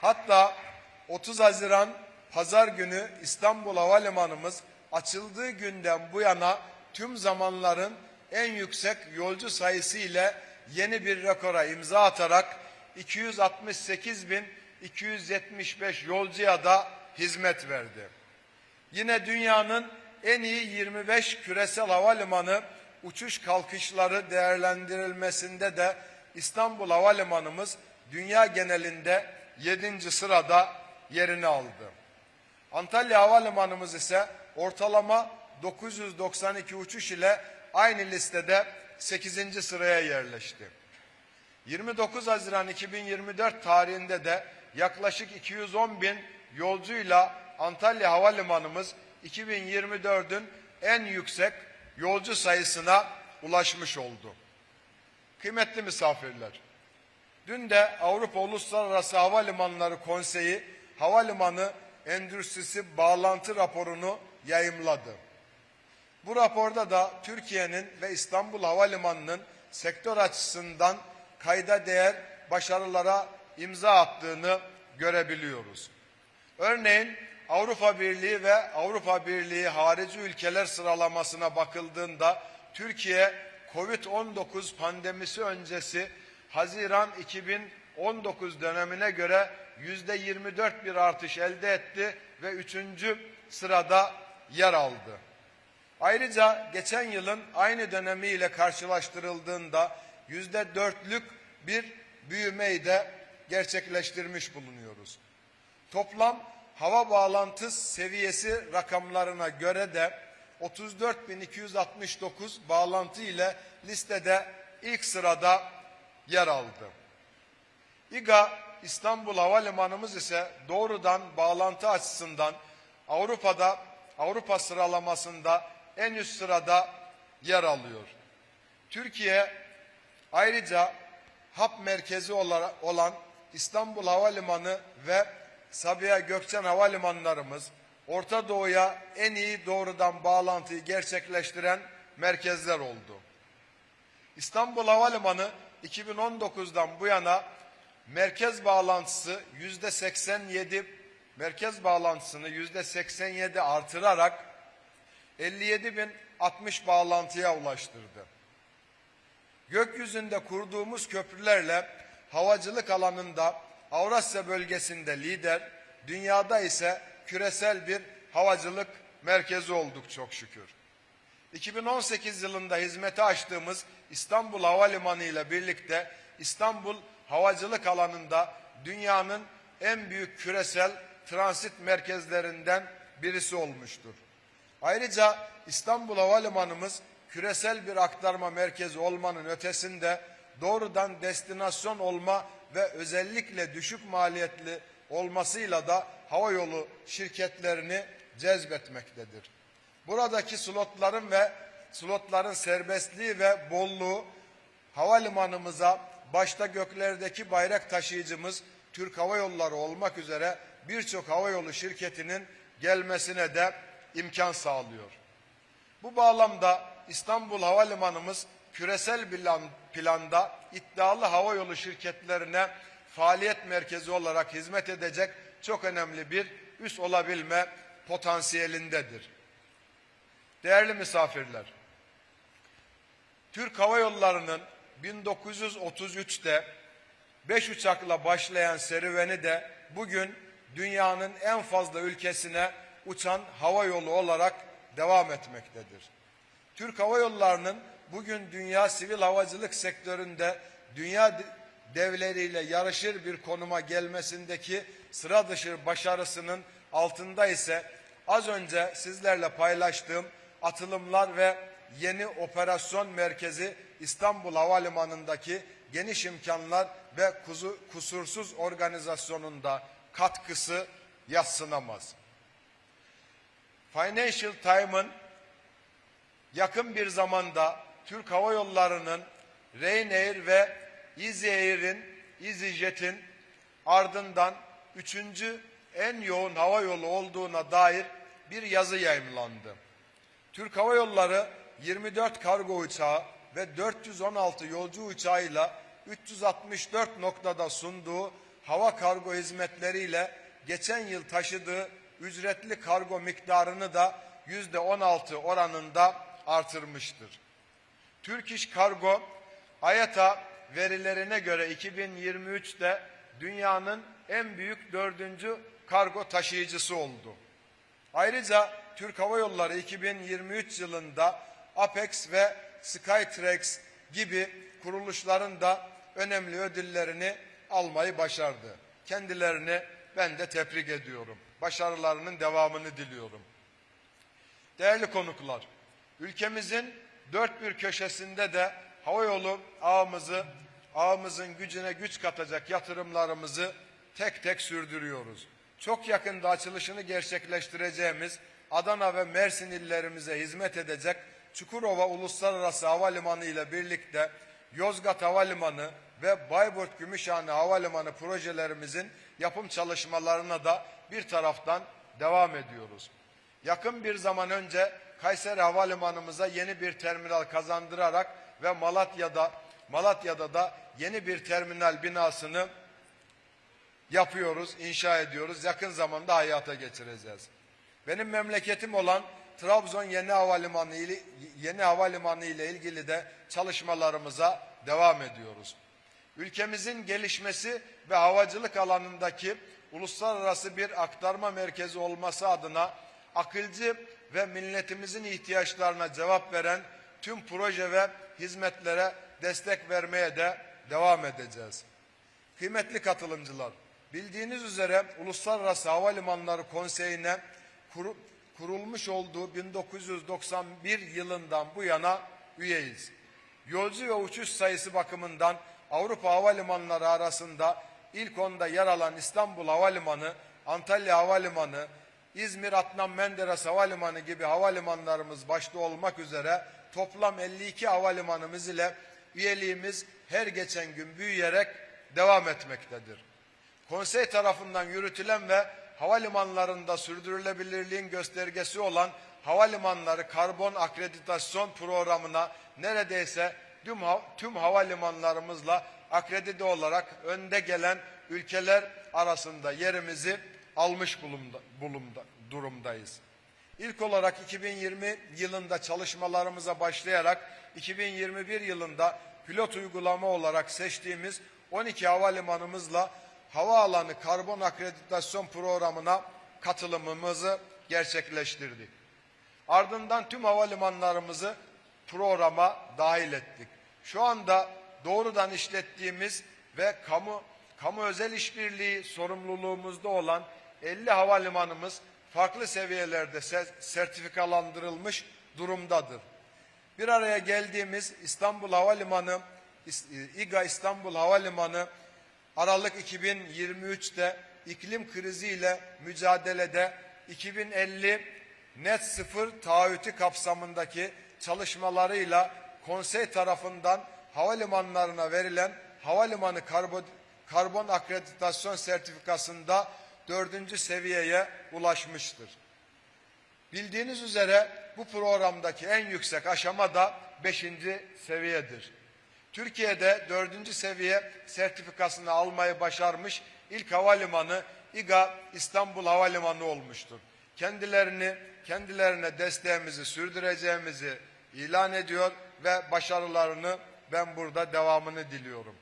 Hatta 30 Haziran Pazar günü İstanbul Havalimanımız açıldığı günden bu yana tüm zamanların en yüksek yolcu sayısı ile yeni bir rekora imza atarak 268.275 yolcuya da hizmet verdi. Yine dünyanın en iyi 25 küresel havalimanı uçuş kalkışları değerlendirilmesinde de İstanbul Havalimanımız dünya genelinde 7. sırada yerini aldı. Antalya Havalimanımız ise ortalama 992 uçuş ile aynı listede 8. sıraya yerleşti. 29 Haziran 2024 tarihinde de yaklaşık 210 bin yolcuyla Antalya Havalimanımız 2024'ün en yüksek yolcu sayısına ulaşmış oldu. Kıymetli misafirler, dün de Avrupa Uluslararası Havalimanları Konseyi Havalimanı Endüstrisi Bağlantı raporunu yayımladı. Bu raporda da Türkiye'nin ve İstanbul Havalimanı'nın sektör açısından kayda değer başarılara imza attığını görebiliyoruz. Örneğin Avrupa Birliği ve Avrupa Birliği harici ülkeler sıralamasına bakıldığında Türkiye Covid-19 pandemisi öncesi Haziran 2019 dönemine göre yüzde 24 bir artış elde etti ve üçüncü sırada yer aldı. Ayrıca geçen yılın aynı dönemiyle karşılaştırıldığında yüzde dörtlük bir büyümeyi de gerçekleştirmiş bulunuyoruz. Toplam hava bağlantı seviyesi rakamlarına göre de 34.269 bağlantı ile listede ilk sırada yer aldı. İGA İstanbul Havalimanımız ise doğrudan bağlantı açısından Avrupa'da Avrupa sıralamasında en üst sırada yer alıyor. Türkiye ayrıca hap merkezi olan İstanbul Havalimanı ve Sabiha Gökçen Havalimanlarımız Orta Doğu'ya en iyi doğrudan bağlantıyı gerçekleştiren merkezler oldu. İstanbul Havalimanı 2019'dan bu yana merkez bağlantısı yüzde 87 merkez bağlantısını yüzde 87 artırarak 57.060 bağlantıya ulaştırdı. Gökyüzünde kurduğumuz köprülerle havacılık alanında Avrasya bölgesinde lider, dünyada ise küresel bir havacılık merkezi olduk çok şükür. 2018 yılında hizmete açtığımız İstanbul Havalimanı ile birlikte İstanbul havacılık alanında dünyanın en büyük küresel transit merkezlerinden birisi olmuştur. Ayrıca İstanbul Havalimanımız küresel bir aktarma merkezi olmanın ötesinde doğrudan destinasyon olma ve özellikle düşük maliyetli olmasıyla da havayolu şirketlerini cezbetmektedir. Buradaki slotların ve slotların serbestliği ve bolluğu havalimanımıza başta göklerdeki bayrak taşıyıcımız Türk Hava Yolları olmak üzere birçok havayolu şirketinin gelmesine de imkan sağlıyor. Bu bağlamda İstanbul Havalimanımız küresel plan, planda iddialı havayolu şirketlerine faaliyet merkezi olarak hizmet edecek çok önemli bir üs olabilme potansiyelindedir. Değerli misafirler, Türk Hava Yolları'nın 1933'te 5 uçakla başlayan serüveni de bugün dünyanın en fazla ülkesine uçan hava yolu olarak devam etmektedir. Türk Hava Yolları'nın bugün dünya sivil havacılık sektöründe dünya devleriyle yarışır bir konuma gelmesindeki sıra dışı başarısının altında ise az önce sizlerle paylaştığım atılımlar ve yeni operasyon merkezi İstanbul Havalimanı'ndaki geniş imkanlar ve kuzu, kusursuz organizasyonunda katkısı yatsınamaz. Financial Times'ın yakın bir zamanda Türk Hava Yolları'nın Ryanair ve EasyAir'in, EasyJet'in ardından üçüncü en yoğun hava yolu olduğuna dair bir yazı yayımlandı. Türk Hava Yolları 24 kargo uçağı ve 416 yolcu uçağıyla 364 noktada sunduğu hava kargo hizmetleriyle geçen yıl taşıdığı ücretli kargo miktarını da yüzde 16 oranında artırmıştır. Türk İş Kargo, AYATA verilerine göre 2023'te dünyanın en büyük dördüncü kargo taşıyıcısı oldu. Ayrıca Türk Hava Yolları 2023 yılında Apex ve Skytrax gibi kuruluşların da önemli ödüllerini almayı başardı. Kendilerini ben de tebrik ediyorum. Başarılarının devamını diliyorum. Değerli konuklar, ülkemizin dört bir köşesinde de havayolu ağımızı, ağımızın gücüne güç katacak yatırımlarımızı tek tek sürdürüyoruz. Çok yakında açılışını gerçekleştireceğimiz Adana ve Mersin illerimize hizmet edecek Çukurova Uluslararası Havalimanı ile birlikte Yozgat Havalimanı ve Bayburt Gümüşhane Havalimanı projelerimizin yapım çalışmalarına da bir taraftan devam ediyoruz. Yakın bir zaman önce Kayseri Havalimanımıza yeni bir terminal kazandırarak ve Malatya'da Malatya'da da yeni bir terminal binasını yapıyoruz, inşa ediyoruz. Yakın zamanda hayata geçireceğiz. Benim memleketim olan Trabzon Yeni Havalimanı ile, Yeni Havalimanı ile ilgili de çalışmalarımıza devam ediyoruz. Ülkemizin gelişmesi ve havacılık alanındaki uluslararası bir aktarma merkezi olması adına akılcı ve milletimizin ihtiyaçlarına cevap veren tüm proje ve hizmetlere destek vermeye de devam edeceğiz. Kıymetli katılımcılar, bildiğiniz üzere Uluslararası Havalimanları Konseyi'ne kuru- kurulmuş olduğu 1991 yılından bu yana üyeyiz. Yolcu ve uçuş sayısı bakımından Avrupa havalimanları arasında ilk onda yer alan İstanbul Havalimanı, Antalya Havalimanı, İzmir Adnan Menderes Havalimanı gibi havalimanlarımız başta olmak üzere toplam 52 havalimanımız ile üyeliğimiz her geçen gün büyüyerek devam etmektedir. Konsey tarafından yürütülen ve havalimanlarında sürdürülebilirliğin göstergesi olan havalimanları karbon akreditasyon programına neredeyse tüm, tüm havalimanlarımızla akredite olarak önde gelen ülkeler arasında yerimizi almış bulumda, bulumda, durumdayız. İlk olarak 2020 yılında çalışmalarımıza başlayarak 2021 yılında pilot uygulama olarak seçtiğimiz 12 havalimanımızla havaalanı karbon akreditasyon programına katılımımızı gerçekleştirdik. Ardından tüm havalimanlarımızı programa dahil ettik. Şu anda doğrudan işlettiğimiz ve kamu kamu özel işbirliği sorumluluğumuzda olan 50 havalimanımız farklı seviyelerde se- sertifikalandırılmış durumdadır. Bir araya geldiğimiz İstanbul Havalimanı, İGA İstanbul Havalimanı Aralık 2023'te iklim kriziyle mücadelede 2050 net sıfır taahhütü kapsamındaki çalışmalarıyla konsey tarafından havalimanlarına verilen havalimanı karbon, karbon akreditasyon sertifikasında dördüncü seviyeye ulaşmıştır. Bildiğiniz üzere bu programdaki en yüksek aşama da 5. seviyedir. Türkiye'de 4. seviye sertifikasını almayı başarmış ilk havalimanı İGA İstanbul Havalimanı olmuştur. Kendilerini kendilerine desteğimizi sürdüreceğimizi ilan ediyor ve başarılarını ben burada devamını diliyorum.